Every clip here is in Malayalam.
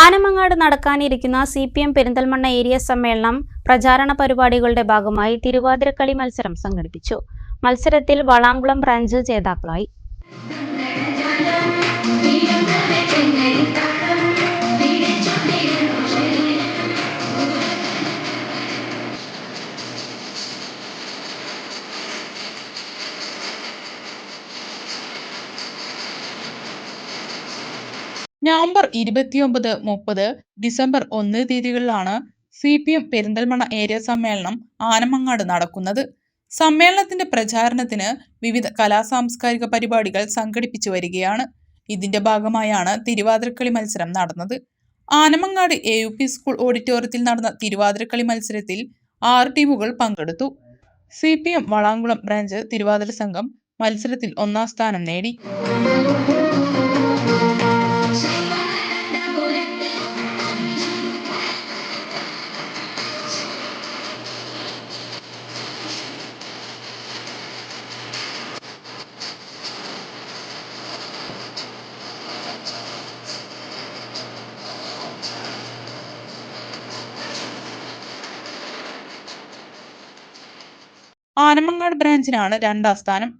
ആനമങ്ങാട് നടക്കാനിരിക്കുന്ന C P M Perinthalmanna area സമ്മേളനം പ്രചാരണ പരിപാടികളുടെ ഭാഗമായി തിരുവാതിരക്കളി മത്സരം സംഘടിപ്പിച്ചു. മത്സരത്തിൽ വളാംകുളം ബ്രാഞ്ച് ജേതാക്കളായി. നവംബർ ഇരുപത്തിയൊമ്പത് മുപ്പത് ഡിസംബർ ഒന്ന് തീയതികളിലാണ് C P M Perinthalmanna area സമ്മേളനം ആനമങ്ങാട് നടക്കുന്നത്. സമ്മേളനത്തിന്റെ പ്രചാരണത്തിന് വിവിധ കലാസാംസ്കാരിക പരിപാടികൾ സംഘടിപ്പിച്ചു വരികയാണ്. ഇതിന്റെ ഭാഗമായാണ് തിരുവാതിരക്കളി മത്സരം നടന്നത്. Anamangad A U P school ഓഡിറ്റോറിയത്തിൽ നടന്ന തിരുവാതിരക്കളി മത്സരത്തിൽ ആറ് ടീമുകൾ പങ്കെടുത്തു. C P M Valankulam branch Thiruvathira സംഘം മത്സരത്തിൽ ഒന്നാം സ്ഥാനം നേടി. ഞാനും ബ്രാഞ്ചിനാണ് രണ്ടാം സ്ഥാനം.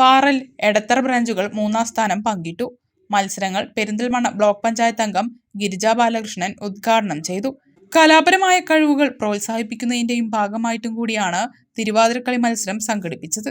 പാറൽ എടത്തറ ബ്രാഞ്ചുകൾ മൂന്നാം സ്ഥാനം പങ്കിട്ടു. മത്സരങ്ങൾ പെരിന്തൽമണ്ണ ബ്ലോക്ക് പഞ്ചായത്ത് അംഗം ഗിരിജ ബാലകൃഷ്ണൻ ഉദ്ഘാടനം ചെയ്തു. കലാപരമായ കഴിവുകൾ പ്രോത്സാഹിപ്പിക്കുന്നതിന്റെയും ഭാഗമായിട്ടും കൂടിയാണ് തിരുവാതിരക്കളി മത്സരം സംഘടിപ്പിച്ചത്.